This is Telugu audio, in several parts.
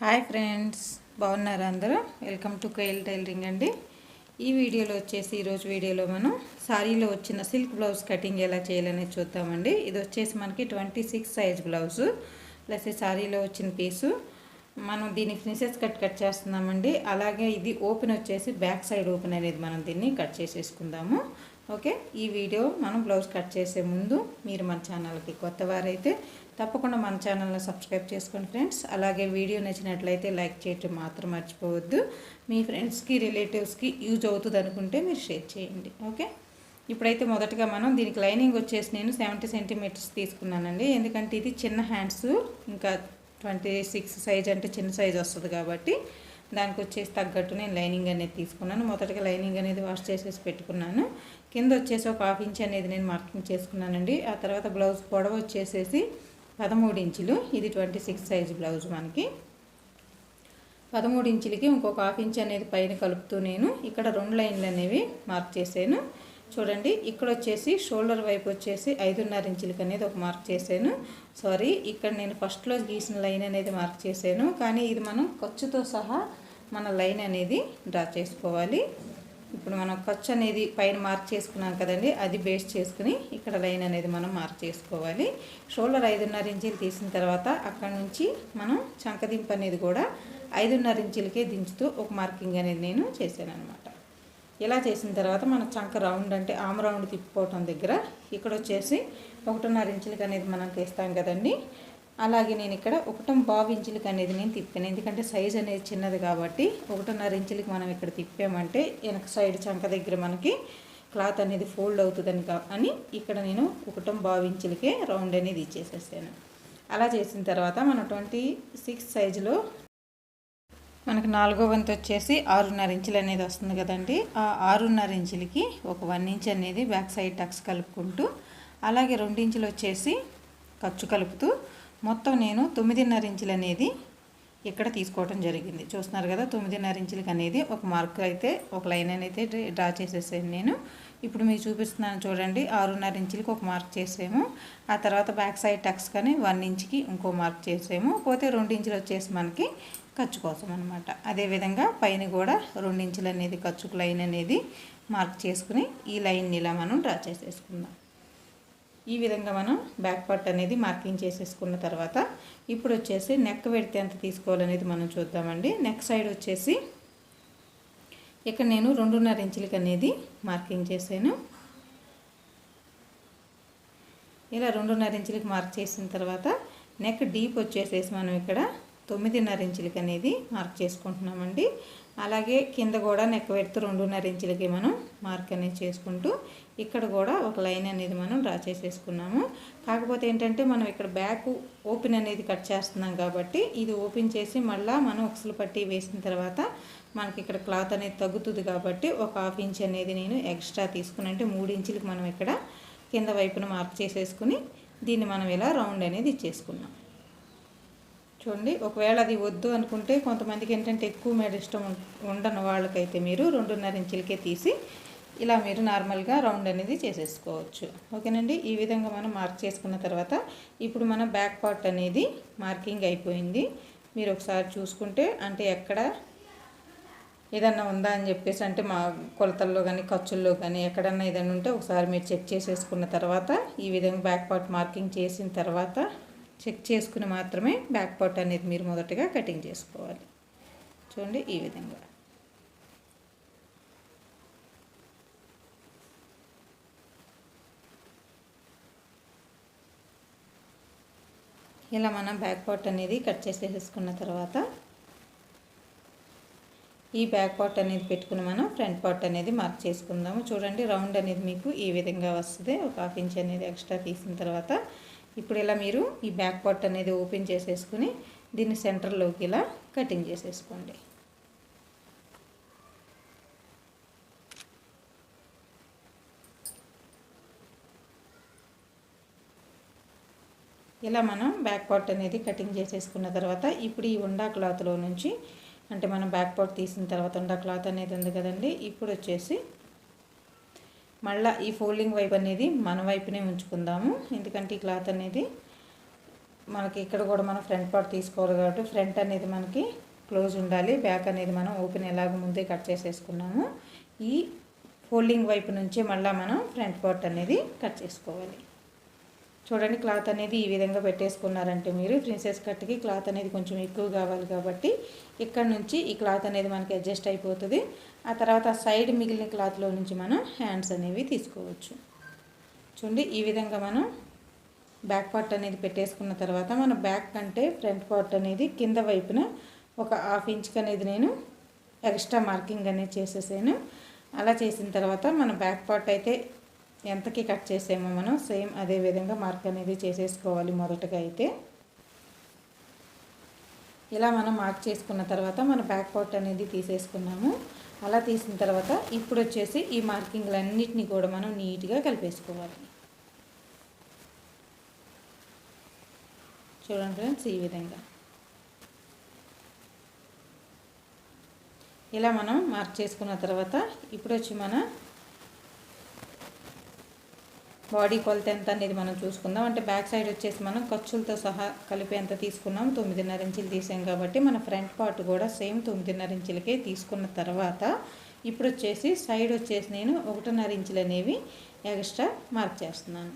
హాయ్ ఫ్రెండ్స్ బాగున్నారా అందరూ? వెల్కమ్ టు కైల్ టైలరింగ్ అండి. ఈ వీడియోలో వచ్చేసి ఈరోజు వీడియోలో మనం సారీలో వచ్చిన సిల్క్ బ్లౌజ్ కటింగ్ ఎలా చేయాలనేది చూద్దామండి. ఇది వచ్చేసి మనకి twenty six size blouse plus ఈ సారీలో వచ్చిన పీసు. మనం దీన్ని ప్రిన్సెస్ కట్ కట్ చేస్తున్నామండి. అలాగే ఇది ఓపెన్ వచ్చేసి బ్యాక్ సైడ్ ఓపెన్ అనేది మనం దీన్ని కట్ చేసేసుకుందాము. ఓకే? ఈ వీడియో మనం బ్లౌజ్ కట్ చేసే ముందు మీరు మన ఛానల్కి కొత్త వారైతే తప్పకుండా మన ఛానల్ని సబ్స్క్రైబ్ చేసుకోండి ఫ్రెండ్స్. అలాగే వీడియో నచ్చినట్లయితే లైక్ చేయటం మాత్రం మర్చిపోవద్దు. మీ ఫ్రెండ్స్కి రిలేటివ్స్కి యూజ్ అవుతుంది అనుకుంటే మీరు షేర్ చేయండి. ఓకే? ఇప్పుడైతే మొదటగా మనం దీనికి లైనింగ్ వచ్చేసి నేను సెవెంటీ సెంటీమీటర్స్ తీసుకున్నానండి. ఎందుకంటే ఇది చిన్న హ్యాండ్స్ ఇంకా ట్వంటీ సిక్స్ సైజ్ అంటే చిన్న సైజ్ వస్తుంది కాబట్టి దానికి వచ్చేసి తగ్గట్టు నేను లైనింగ్ అనేది తీసుకున్నాను. మొదటగా లైనింగ్ అనేది వాష్ చేసేసి పెట్టుకున్నాను. కింద వచ్చేసి ఒక హాఫ్ ఇంచ్ అనేది నేను మార్కింగ్ చేసుకున్నానండి. ఆ తర్వాత బ్లౌజ్ పొడవ వచ్చేసేసి పదమూడు ఇంచులు. ఇది ట్వంటీ సిక్స్ సైజ్ బ్లౌజ్ మనకి. పదమూడు ఇంచులకి ఇంకొక హాఫ్ ఇంచ్ అనేది పైన కలుపుతూ నేను ఇక్కడ రెండు లైన్లు అనేవి మార్క్ చేశాను. చూడండి ఇక్కడ వచ్చేసి షోల్డర్ వైపు వచ్చేసి ఐదున్నర ఇంచులకి అనేది ఒక మార్క్ చేశాను. సారీ ఇక్కడ నేను ఫస్ట్లో గీసిన లైన్ అనేది మార్క్ చేశాను. కానీ ఇది మనం ఖర్చుతో సహా మన లైన్ అనేది డ్రా చేసుకోవాలి. ఇప్పుడు మనం ఖర్చు అనేది పైన మార్క్ చేసుకున్నాం కదండి అది బేస్ చేసుకుని ఇక్కడ లైన్ అనేది మనం మార్క్ చేసుకోవాలి. షోల్డర్ ఐదున్నర ఇంచులు తీసిన తర్వాత అక్కడ నుంచి మనం చంకదింపు అనేది కూడా ఐదున్నర ఇంచులకే దించుతూ ఒక మార్కింగ్ అనేది నేను చేశాను అనమాట ఇలా చేసిన తర్వాత మన చంక రౌండ్ అంటే ఆమ్ రౌండ్ తిప్పుకోవటం దగ్గర ఇక్కడ వచ్చేసి ఒకటిన్నర ఇంచులకి అనేది మనం తీస్తాం కదండి. అలాగే నేను ఇక్కడ ఒకటం బాబు ఇంచులకి అనేది నేను తిప్పాను. ఎందుకంటే సైజ్ అనేది చిన్నది కాబట్టి ఒకటిన్నర ఇంచులకి మనం ఇక్కడ తిప్పామంటే వెనక సైడ్ చంక దగ్గర మనకి క్లాత్ అనేది ఫోల్డ్ అవుతుందని అని ఇక్కడ నేను ఒకటం బాబు ఇంచులకే రౌండ్ అనేది ఇచ్చేసేసాను. అలా చేసిన తర్వాత మనం ట్వంటీ సిక్స్ సైజులో మనకు నాలుగో వంతు వచ్చేసి ఆరున్నర ఇంచులు అనేది వస్తుంది కదండి. ఆ ఆరున్నర ఇంచులకి ఒక వన్ ఇంచ్ అనేది బ్యాక్ సైడ్ టక్స్ కలుపుకుంటూ అలాగే రెండు ఇంచులు వచ్చేసి ఖర్చు కలుపుతూ మొత్తం నేను తొమ్మిదిన్నర ఇంచులు అనేది ఇక్కడ తీసుకోవడం జరిగింది. చూస్తున్నారు కదా తొమ్మిదిన్నర ఇంచులకి అనేది ఒక మార్క్ అయితే ఒక లైన్ అనేది డ్రా చేసేసాను నేను. ఇప్పుడు మీకు చూపిస్తున్నాను చూడండి ఆరున్నర ఇంచులకి ఒక మార్క్ చేసాము. ఆ తర్వాత బ్యాక్ సైడ్ టక్స్ కానీ వన్ ఇంచ్కి ఇంకో మార్క్ చేసాము. పోతే రెండు ఇంచులు వచ్చేసి మనకి ఖర్చు కోసం అనమాట అదేవిధంగా పైన కూడా రెండించులు అనేది ఖర్చుకు లైన్ అనేది మార్క్ చేసుకుని ఈ లైన్ని ఇలా మనం డ్రా చేసేసుకుందాం. ఈ విధంగా మనం బ్యాక్ పార్ట్ అనేది మార్కింగ్ చేసేసుకున్న తర్వాత ఇప్పుడు వచ్చేసి నెక్ పెడితే ఎంత తీసుకోవాలనేది మనం చూద్దామండి. నెక్ సైడ్ వచ్చేసి ఇక్కడ నేను రెండున్నర ఇంచులకి అనేది మార్కింగ్ చేశాను. ఇలా రెండున్నర ఇంచులకి మార్క్ చేసిన తర్వాత నెక్ డీప్ వచ్చేసేసి మనం ఇక్కడ తొమ్మిదిన్నర ఇంచులకి అనేది మార్క్ చేసుకుంటున్నామండి. అలాగే కింద కూడా నెక్ పెడుతూ రెండున్నర ఇంచులకి మనం మార్క్ అనేది చేసుకుంటూ ఇక్కడ కూడా ఒక లైన్ అనేది మనం డ్రా చేసేసుకున్నాము. కాకపోతే ఏంటంటే మనం ఇక్కడ బ్యాక్ ఓపెన్ అనేది కట్ చేస్తున్నాం కాబట్టి ఇది ఓపెన్ చేసి మళ్ళీ మనం ఒకసలు పట్టి వేసిన తర్వాత మనకి ఇక్కడ క్లాత్ అనేది తగ్గుతుంది కాబట్టి ఒక హాఫ్ ఇంచ్ అనేది నేను ఎక్స్ట్రా తీసుకుని అంటే మూడు ఇంచులకి మనం ఇక్కడ కింద వైపున మార్క్ చేసేసుకుని దీన్ని మనం ఇలా రౌండ్ అనేది ఇచ్చేసుకున్నాం. చూడండి. ఒకవేళ అది వద్దు అనుకుంటే కొంతమందికి ఏంటంటే ఎక్కువ మీద ఇష్టం ఉండని వాళ్ళకైతే మీరు రెండున్నర ఇంచులకే తీసి ఇలా మీరు నార్మల్గా రౌండ్ అనేది చేసేసుకోవచ్చు. ఓకేనండి? ఈ విధంగా మనం మార్క్ చేసుకున్న తర్వాత ఇప్పుడు మన బ్యాక్ పార్ట్ అనేది మార్కింగ్ అయిపోయింది. మీరు ఒకసారి చూసుకుంటే అంటే ఎక్కడ ఏదన్నా ఉందా అని చెప్పేసి అంటే మా కొలతల్లో కానీ ఖర్చుల్లో కానీ ఎక్కడన్నా ఏదైనా ఉంటే ఒకసారి మీరు చెక్ చేసేసుకున్న తర్వాత ఈ విధంగా బ్యాక్ పార్ట్ మార్కింగ్ చేసిన తర్వాత చెక్ చేసుకుని మాత్రమే బ్యాక్ పార్ట్ అనేది మీరు మొదటగా కటింగ్ చేసుకోవాలి. చూడండి ఈ విధంగా. ఇలా మనం బ్యాక్ పార్ట్ అనేది కట్ చేసేసుకున్న తర్వాత ఈ బ్యాక్ పార్ట్ అనేది పెట్టుకుని మనం ఫ్రంట్ పార్ట్ అనేది మార్క్ చేసుకుందాము. చూడండి రౌండ్ అనేది మీకు ఈ విధంగా వస్తుంది. ఒక హాఫ్ ఇంచ్ అనేది ఎక్స్ట్రా తీసిన తర్వాత ఇప్పుడు ఇలా మీరు ఈ బ్యాక్ పార్ట్ అనేది ఓపెన్ చేసేసుకుని దీన్ని సెంటర్లోకి ఇలా కటింగ్ చేసేసుకోండి. ఇలా మనం బ్యాక్ పార్ట్ అనేది కటింగ్ చేసేసుకున్న తర్వాత ఇప్పుడు ఈ ఉండా క్లాత్లో నుంచి అంటే మనం బ్యాక్ పార్ట్ తీసిన తర్వాత ఉండా క్లాత్ అనేది ఉంది కదండి ఇప్పుడు వచ్చేసి మళ్ళీ ఈ ఫోల్డింగ్ వైపు అనేది మన వైపునే ఉంచుకుందాము. ఎందుకంటే ఈ క్లాత్ అనేది మనకి ఇక్కడ కూడా మనం ఫ్రంట్ పార్ట్ తీసుకోవాలి కాబట్టి ఫ్రంట్ అనేది మనకి క్లోజ్ ఉండాలి. బ్యాక్ అనేది మనం ఓపెన్ ఎలాగ ముందే కట్ చేసేసుకున్నాము. ఈ ఫోల్డింగ్ వైపు నుంచే మళ్ళీ మనం ఫ్రంట్ పార్ట్ అనేది కట్ చేసుకోవాలి. చూడండి క్లాత్ అనేది ఈ విధంగా పెట్టేసుకున్నారంటే మీరు. ప్రిన్సెస్ కట్కి క్లాత్ అనేది కొంచెం ఎక్కువ కావాలి కాబట్టి ఇక్కడ నుంచి ఈ క్లాత్ అనేది మనకి అడ్జస్ట్ అయిపోతుంది. ఆ తర్వాత సైడ్ మిగిలిన క్లాత్లో నుంచి మనం హ్యాండ్స్ అనేవి తీసుకోవచ్చు. చూడండి ఈ విధంగా మనం బ్యాక్ పార్ట్ అనేది పెట్టేసుకున్న తర్వాత మన బ్యాక్ కంటే ఫ్రంట్ పార్ట్ అనేది కింద వైపున ఒక హాఫ్ ఇంచ్కి అనేది నేను ఎక్స్ట్రా మార్కింగ్ అనేది చేసేసాను. అలా చేసిన తర్వాత మన బ్యాక్ పార్ట్ అయితే ఎంతకి కట్ చేసామో మనం సేమ్ అదే విధంగా మార్క్ అనేది చేసేసుకోవాలి మొదటగా అయితే. ఇలా మనం మార్క్ చేసుకున్న తర్వాత మన బ్యాక్ పార్ట్ అనేది తీసేసుకున్నాము. అలా తీసిన తర్వాత ఇప్పుడు వచ్చేసి ఈ మార్కింగ్లన్నిటిని కూడా మనం నీట్గా కలిపేసుకోవాలి. చూడండి ఫ్రెండ్స్ ఈ విధంగా. ఇలా మనం మార్క్ చేసుకున్న తర్వాత ఇప్పుడు వచ్చి మన బాడీ కొలత ఎంత అనేది మనం చూసుకుందాం. అంటే బ్యాక్ సైడ్ వచ్చేసి మనం ఖర్చులతో సహా కలిపి ఎంత తీసుకున్నాం. తొమ్మిదిన్నర ఇంచులు తీసాం కాబట్టి మన ఫ్రంట్ పార్ట్ కూడా సేమ్ తొమ్మిదిన్నర ఇంచులకే తీసుకున్న తర్వాత ఇప్పుడు వచ్చేసి సైడ్ వచ్చేసి నేను ఒకటిన్నర ఇంచులు అనేవి ఎక్స్ట్రా మార్క్ చేస్తున్నాను.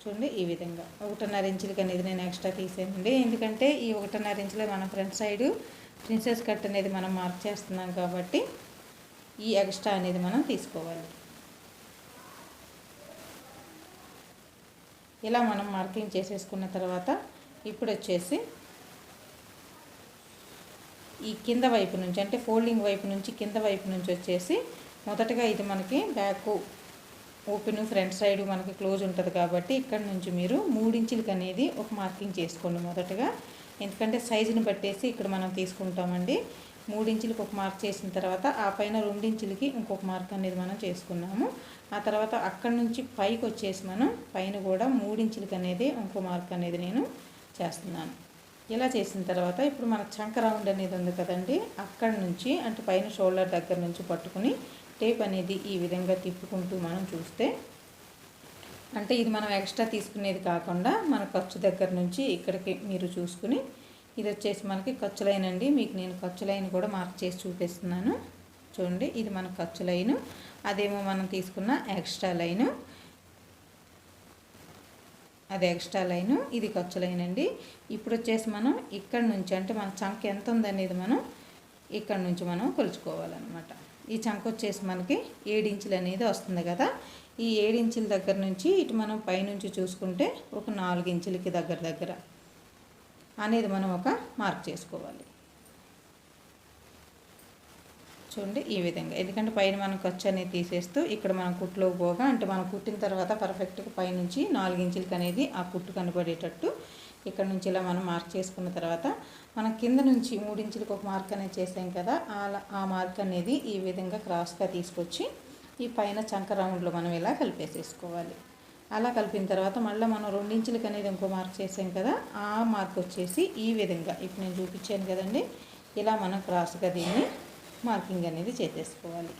చూడండి ఈ విధంగా ఒకటిన్నర ఇంచులకి అనేది నేను ఎక్స్ట్రా తీసేయండి. ఎందుకంటే ఈ ఒకటిన్నర ఇంచులో మన ఫ్రంట్ సైడ్ ప్రిన్సెస్ కట్ అనేది మనం మార్క్ చేస్తున్నాం కాబట్టి ఈ ఎక్స్ట్రా అనేది మనం తీసుకోవాలి. ఇలా మనం మార్కింగ్ చేసేసుకున్న తర్వాత ఇప్పుడు వచ్చేసి ఈ కింద వైపు నుంచి అంటే ఫోల్డింగ్ వైపు నుంచి కింద వైపు నుంచి వచ్చేసి మొదటగా ఇది మనకి బ్యాక్ ఓపెన్ ఫ్రంట్ సైడ్ మనకి క్లోజ్ ఉంటుంది కాబట్టి ఇక్కడ నుంచి మీరు మూడించులకి అనేది ఒక మార్కింగ్ చేసుకోండి మొదటగా. ఎందుకంటే సైజుని బట్టేసి ఇక్కడ మనం తీసుకుంటామండి. మూడించులకి ఒక మార్క్ చేసిన తర్వాత ఆ పైన రెండించులకి ఇంకొక మార్క్ అనేది మనం చేసుకున్నాము. ఆ తర్వాత అక్కడి నుంచి పైకి వచ్చేసి మనం పైన కూడా మూడించులకి అనేది ఇంకో మార్క్ అనేది నేను చేస్తున్నాను. ఇలా చేసిన తర్వాత ఇప్పుడు మన చంక రౌండ్ అనేది ఉంది కదండి అక్కడి నుంచి అంటే పైన షోల్డర్ దగ్గర నుంచి పట్టుకుని టేప్ అనేది ఈ విధంగా తిప్పుకుంటూ మనం చూస్తే అంటే ఇది మనం ఎక్స్ట్రా తీసుకునేది కాకుండా మన ఖర్చు దగ్గర నుంచి ఇక్కడికి మీరు చూసుకుని ఇది వచ్చేసి మనకి ఖర్చు లైన్ అండి. మీకు నేను ఖర్చు లైన్ కూడా మార్క్ చేసి చూపిస్తున్నాను. చూడండి ఇది మన ఖర్చు లైను. అదేమో మనం తీసుకున్న ఎక్స్ట్రా లైను. అది ఎక్స్ట్రా లైను. ఇది ఖర్చు లైన్ అండి. ఇప్పుడు వచ్చేసి మనం ఇక్కడ నుంచి అంటే మన చంక ఎంత ఉందనేది మనం ఇక్కడ నుంచి మనం కొలుచుకోవాలన్నమాట. ఈ చంక వచ్చేసి మనకి ఏడించులు అనేది వస్తుంది కదా. ఈ ఏడించుల దగ్గర నుంచి ఇటు మనం పైనుంచి చూసుకుంటే ఒక నాలుగు ఇంచులకి దగ్గర దగ్గర. అనేది మనం ఒక మార్క్ చేసుకోవాలి. చూడండి ఈ విధంగా. ఎందుకంటే పైన మనం ఖర్చు అనేది తీసేస్తూ ఇక్కడ మనం కుట్లో పోగా అంటే మనం కుట్టిన తర్వాత పర్ఫెక్ట్గా పైనుంచి నాలుగు ఇంచులకి అనేది ఆ కుట్టు కనబడేటట్టు ఇక్కడ నుంచి ఇలా మనం మార్క్ చేసుకున్న తర్వాత మనం కింద నుంచి మూడు ఇంచులకు ఒక మార్క్ అనేది చేసాం కదా అలా ఆ మార్క్ అనేది ఈ విధంగా క్రాస్గా తీసుకొచ్చి ఈ పైన చంక రౌండ్లో మనం ఇలా కలిపేసేసుకోవాలి. అలా కలిపిన తర్వాత మళ్ళీ మనం రెండించులకి అనేది ఇంకో మార్క్ చేసాం కదా ఆ మార్క్ వచ్చేసి ఈ విధంగా. ఇప్పుడు నేను చూపించాను కదండి ఇలా మనం క్రాస్గా దీన్ని మార్కింగ్ అనేది చేసేసుకోవాలి.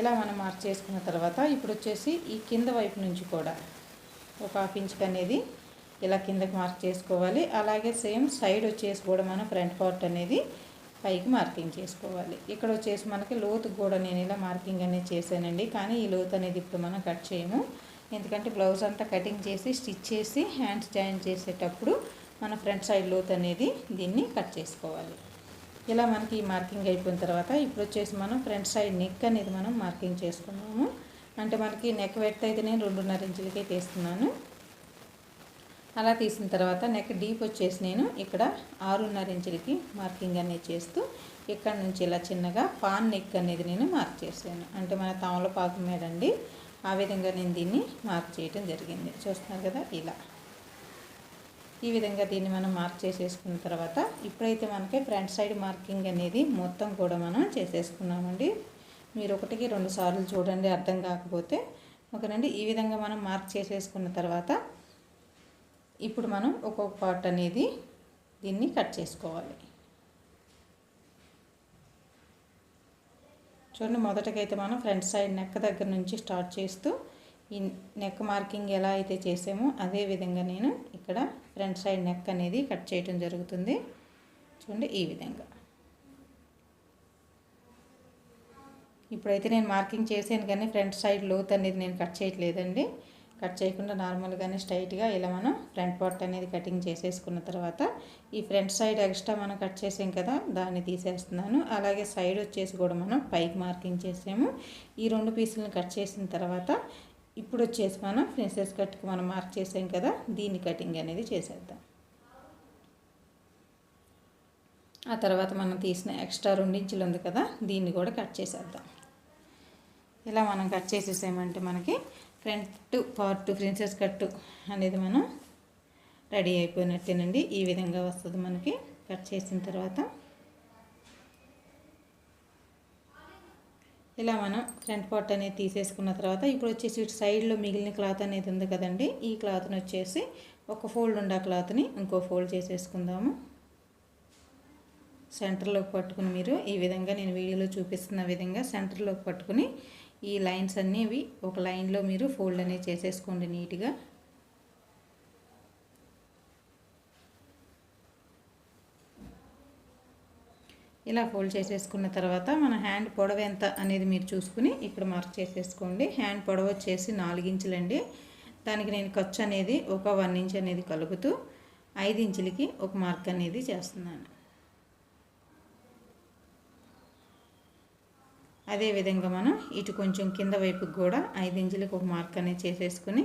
ఇలా మనం మార్క్ చేసుకున్న తర్వాత ఇప్పుడు వచ్చేసి ఈ కింద వైపు నుంచి కూడా ఒక హాఫ్ ఇంచ్కి అనేది ఇలా కిందకి మార్క్ చేసుకోవాలి. అలాగే సేమ్ సైడ్ వచ్చేసి కూడా మనం ఫ్రంట్ పార్ట్ అనేది పైకి మార్కింగ్ చేసుకోవాలి. ఇక్కడ వచ్చేసి మనకి లోతు కూడా నేను ఇలా మార్కింగ్ అనేది చేశానండి కానీ ఈ లోతు అనేది ఇప్పుడు మనం కట్ చేయము. ఎందుకంటే బ్లౌజ్ అంతా కటింగ్ చేసి స్టిచ్ చేసి హ్యాండ్స్ జాయిన్ చేసేటప్పుడు మన ఫ్రంట్ సైడ్ లోత్ అనేది దీన్ని కట్ చేసుకోవాలి. ఇలా మనకి మార్కింగ్ అయిపోయిన తర్వాత ఇప్పుడు వచ్చేసి మనం ఫ్రంట్ సైడ్ నెక్ అనేది మనం మార్కింగ్ చేసుకున్నాము. అంటే మనకి నెక్ పెడితే అయితే నేను రెండున్నర ఇంచులకే తీస్తున్నాను. అలా తీసిన తర్వాత నెక్ డీప్ వచ్చేసి నేను ఇక్కడ ఆరున్నర ఇంచులకి మార్కింగ్ అనేది చేస్తూ ఇక్కడ నుంచి ఇలా చిన్నగా పాన్ నెక్ అనేది నేను మార్క్ చేశాను. అంటే మన తమలపాకు మేడండి ఆ విధంగా నేను దీన్ని మార్క్ చేయడం జరిగింది. చూస్తున్నారు కదా ఇలా. ఈ విధంగా దీన్ని మనం మార్క్ చేసేసుకున్న తర్వాత ఇప్పుడైతే మనకి ఫ్రంట్ సైడ్ మార్కింగ్ అనేది మొత్తం కూడా మనం చేసేసుకున్నామండి. మీరు ఒకటికి రెండు సార్లు చూడండి అర్థం కాకపోతే. ఓకేనండి? ఈ విధంగా మనం మార్క్ చేసేసుకున్న తర్వాత ఇప్పుడు మనం ఒక్కొక్క పార్ట్ అనేది దీన్ని కట్ చేసుకోవాలి. చూడండి మొదటకైతే మనం ఫ్రంట్ సైడ్ నెక్ దగ్గర నుంచి స్టార్ట్ చేస్తూ ఈ నెక్ మార్కింగ్ ఎలా అయితే చేసామో అదే విధంగా నేను ఇక్కడ ఫ్రంట్ సైడ్ నెక్ అనేది కట్ చేయడం జరుగుతుంది. చూడండి ఈ విధంగా. ఇప్పుడైతే నేను మార్కింగ్ చేసాను కానీ ఫ్రంట్ సైడ్ లోత్ అనేది నేను కట్ చేయట్లేదండి. కట్ చేయకుండా నార్మల్గానే స్ట్రైట్గా ఇలా మనం ఫ్రంట్ పార్ట్ అనేది కటింగ్ చేసేసుకున్న తర్వాత ఈ ఫ్రంట్ సైడ్ ఎక్స్ట్రా మనం కట్ చేసాం కదా దాన్ని తీసేస్తున్నాను. అలాగే సైడ్ వచ్చేసి కూడా మనం పైకి మార్కింగ్ చేసాము. ఈ రెండు పీసులను కట్ చేసిన తర్వాత ఇప్పుడు వచ్చేసి మనం ప్రిన్సెస్ కట్కి మనం మార్క్ చేసాం కదా దీన్ని కటింగ్ అనేది చేసేద్దాం. ఆ తర్వాత మనం తీసిన ఎక్స్ట్రా రెండించులు ఉంది కదా దీన్ని కూడా కట్ చేసేద్దాం. ఇలా మనం కట్ చేసేసామంటే మనకి ఫ్రంట్ పార్ట్ ప్రిన్సెస్ కట్టు అనేది మనం రెడీ అయిపోయినట్టేనండి. ఈ విధంగా వస్తుంది మనకి కట్ చేసిన తర్వాత. ఇలా మనం ఫ్రంట్ పార్ట్ అనేది తీసేసుకున్న తర్వాత ఇప్పుడు వచ్చేసి సైడ్లో మిగిలిన క్లాత్ అనేది ఉంది కదండి. ఈ క్లాత్ని వచ్చేసి ఒక ఫోల్డ్ ఉండే క్లాత్ని ఇంకో ఫోల్డ్ చేసేసుకుందాము. సెంటర్లోకి పట్టుకుని మీరు ఈ విధంగా నేను వీడియోలో చూపిస్తున్న విధంగా సెంటర్లోకి పట్టుకుని ఈ లైన్స్ అనేవి ఒక లైన్లో మీరు ఫోల్డ్ అనేది చేసేసుకోండి నీట్గా. ఇలా ఫోల్డ్ చేసేసుకున్న తర్వాత మన హ్యాండ్ పొడవ ఎంత అనేది మీరు చూసుకుని ఇక్కడ మార్క్ చేసేసుకోండి. హ్యాండ్ పొడవ వచ్చేసి నాలుగించులండి దానికి నేను ఖర్చు అనేది ఒక వన్ ఇంచ్ అనేది కలుపుతూ ఐదు ఇంచులకి ఒక మార్క్ అనేది చేస్తున్నాను. అదేవిధంగా మనం ఇటు కొంచెం కింద వైపుకి కూడా ఐదు ఇంచులకు ఒక మార్క్ అనేది చేసేసుకుని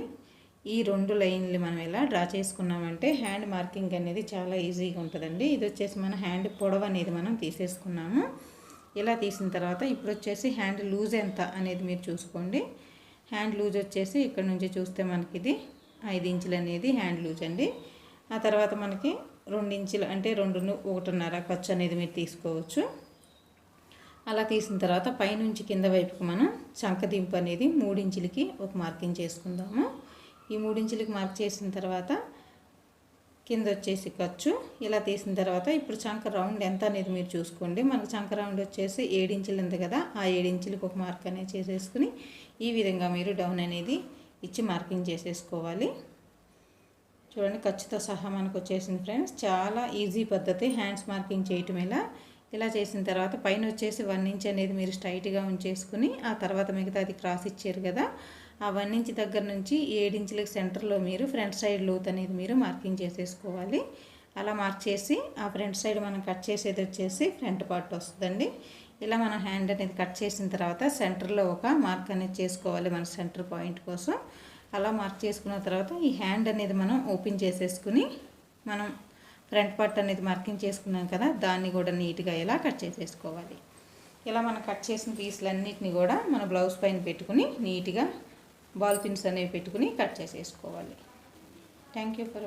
ఈ రెండు లైన్లు మనం ఎలా డ్రా చేసుకున్నామంటే హ్యాండ్ మార్కింగ్ అనేది చాలా ఈజీగా ఉంటుందండి. ఇది వచ్చేసి మన హ్యాండ్ పొడవ అనేది మనం తీసేసుకున్నాము. ఇలా తీసిన తర్వాత ఇప్పుడు వచ్చేసి హ్యాండ్ లూజ్ ఎంత అనేది మీరు చూసుకోండి. హ్యాండ్ లూజ్ వచ్చేసి ఇక్కడ నుంచి చూస్తే మనకి ఇది ఐదు ఇంచులు అనేది హ్యాండ్ లూజ్ అండి. ఆ తర్వాత మనకి రెండు ఇంచులు అంటే రెండు ఒకటిన్నర ఖర్చు అనేది మీరు తీసుకోవచ్చు. అలా తీసిన తర్వాత పైనుంచి కింద వైపుకి మనం చంకదింపు అనేది మూడించులకి ఒక మార్కింగ్ చేసుకుందాము. ఈ మూడించులకి మార్క్ చేసిన తర్వాత కింద వచ్చేసి ఖర్చు ఇలా తీసిన తర్వాత ఇప్పుడు చంక రౌండ్ ఎంత అనేది మీరు చూసుకోండి. మనకు చంక రౌండ్ వచ్చేసి ఏడించులు ఉంది కదా ఆ ఏడించులకు ఒక మార్క్ అనేది చేసేసుకుని ఈ విధంగా మీరు డౌన్ అనేది ఇచ్చి మార్కింగ్ చేసేసుకోవాలి. చూడండి ఖర్చుతో సహా మనకు వచ్చేసింది ఫ్రెండ్స్. చాలా ఈజీ పద్ధతి హ్యాండ్స్ మార్కింగ్ చేయటం ఇలా ఇలా చేసిన తర్వాత పైన వచ్చేసి వన్ ఇంచ్ అనేది మీరు స్ట్రైట్గా ఉంచేసుకుని ఆ తర్వాత మిగతా అది క్రాస్ ఇచ్చారు కదా ఆ వన్ ఇంచ్ దగ్గర నుంచి ఏడించులకు సెంటర్లో మీరు ఫ్రంట్ సైడ్ లోత్ అనేది మీరు మార్కింగ్ చేసేసుకోవాలి. అలా మార్క్ చేసి ఆ ఫ్రంట్ సైడ్ మనం కట్ చేసేది వచ్చేసి ఫ్రంట్ పార్ట్ వస్తుందండి. ఇలా మనం హ్యాండ్ అనేది కట్ చేసిన తర్వాత సెంటర్లో ఒక మార్క్ అనేది చేసుకోవాలి మన సెంటర్ పాయింట్ కోసం. అలా మార్క్ చేసుకున్న తర్వాత ఈ హ్యాండ్ అనేది మనం ఓపెన్ చేసేసుకుని మనం ఫ్రంట్ పార్ట్ అనేది మార్కింగ్ చేసుకున్నాం కదా దాన్ని కూడా నీట్గా ఇలా కట్ చేసేసుకోవాలి. ఇలా మనం కట్ చేసిన పీసులన్నిటిని కూడా మన బ్లౌజ్ పైన పెట్టుకుని నీట్గా బాల్ పిన్స్ అనేవి పెట్టుకుని కట్ చేసేసుకోవాలి. Thank you for